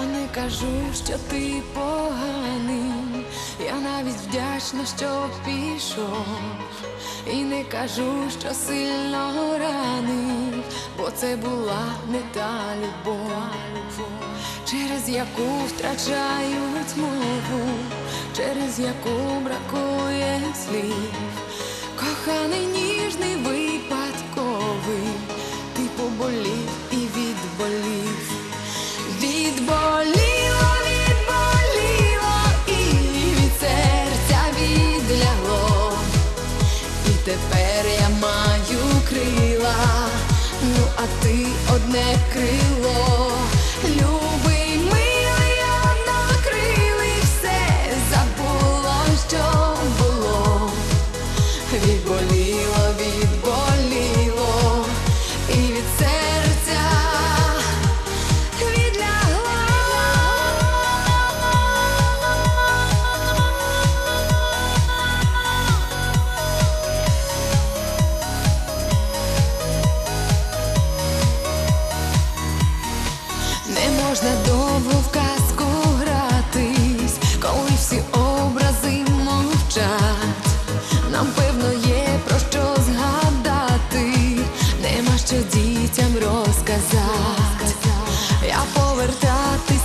Я не кажу, що ти поганий, я навіть вдячна, що пішов, і не кажу, що сильно ранив, бо це була не та любов, через яку втрачають мову, через яку бракує слів, коханий ніжний випадковий, ти поболів тепер я маю крила, ну а ти одне крило. Можна довго в казку гратись, коли всі образи мовчать. Нам певно є про що згадати, нема що дітям розказати. Я повертатися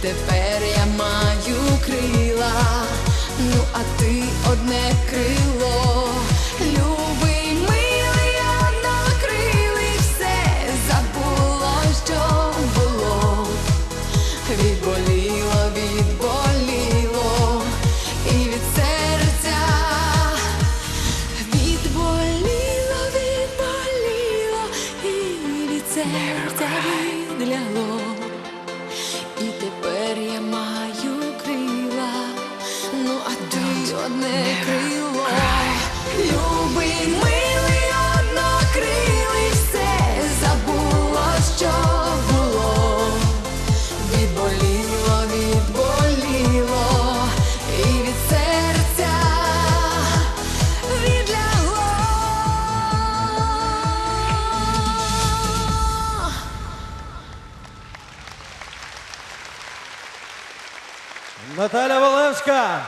тепер я маю крила, ну а ти одне крило. Любий, милий, однокрилий, все забуло, що було. Відболіло, відболіло, і від серця відболіло, відболіло, і від серця відлягло. Одне крило. Любий, милий, однокрилий, все забуло, що було. Відболіло, відболіло, і від серця відлягло. Наталя Волевська.